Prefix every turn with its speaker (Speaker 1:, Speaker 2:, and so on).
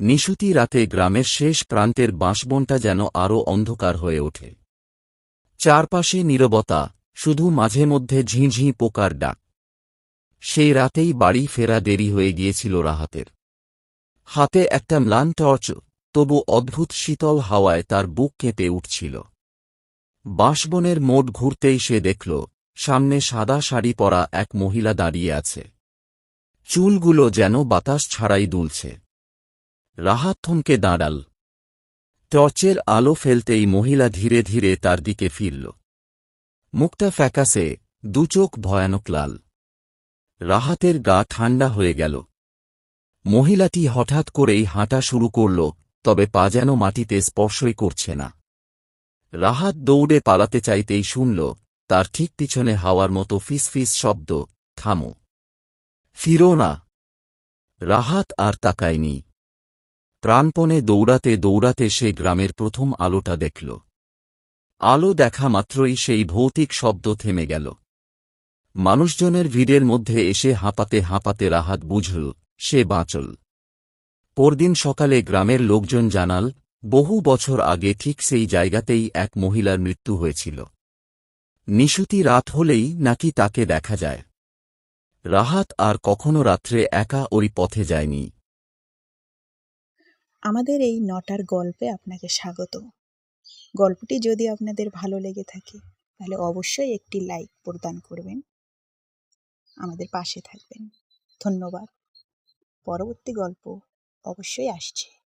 Speaker 1: নিশুতি রাতে গ্রামের শেষ প্রান্তের বাঁশবনটা যেন আরও অন্ধকার হয়ে ওঠে। চারপাশে নীরবতা, শুধু মাঝে মধ্যে ঝিঁঝি পোকার ডাক। সেই রাতেই বাড়ি ফেরা দেরি হয়ে গিয়েছিল রাহাতের। হাতে একটা ম্লান টর্চ, তবু অদ্ভুত শীতল হাওয়ায় তার বুক কেঁপে উঠছিল। বাঁশবনের মোট ঘুরতেই সে দেখল, সামনে সাদা শাড়ি পরা এক মহিলা দাঁড়িয়ে আছে। চুলগুলো যেন বাতাস ছাড়াই দুলছে। রাহাত থমকে দাঁড়াল। টর্চের আলো ফেলতেই মহিলা ধীরে ধীরে তার দিকে ফিরল। মুখটা ফ্যাকাসে দুচোখ ভয়ানক লাল। রাহাতের গা ঠান্ডা হয়ে গেল। মহিলাটি হঠাৎ করেই হাঁটা শুরু করল, তবে পা যেন মাটিতে স্পর্শই করছে না। রাহাত দৌড়ে পালাতে চাইতেই শুনল, তার ঠিক পিছনে হাওয়ার মতো ফিসফিস শব্দ, থামো। ফিরো না। রাহাত আর তাকায়নি। প্রাণপণে দৌড়াতে দৌড়াতে সে গ্রামের প্রথম আলোটা দেখল। আলো দেখা মাত্রই সেই ভৌতিক শব্দ থেমে গেল। মানুষজনের ভিড়ের মধ্যে এসে হাঁপাতে হাঁপাতে রাহাত বুঝল, সে বাঁচল। পরদিন সকালে গ্রামের লোকজন জানাল, বহু বছর আগে ঠিক সেই জায়গাতেই এক মহিলার মৃত্যু হয়েছিল। নিশুতি রাত হলেই নাকি তাকে দেখা যায়। রাহাত আর কখনো রাত্রে একা ওই পথে যায়নি।
Speaker 2: আমাদের এই নটার গল্পে আপনাকে স্বাগত। গল্পটি যদি আপনাদের ভালো লেগে থাকে, তাহলে অবশ্যই একটি লাইক প্রদান করবেন। আমাদের পাশে থাকবেন। ধন্যবাদ। পরবর্তী গল্প অবশ্যই আসছে।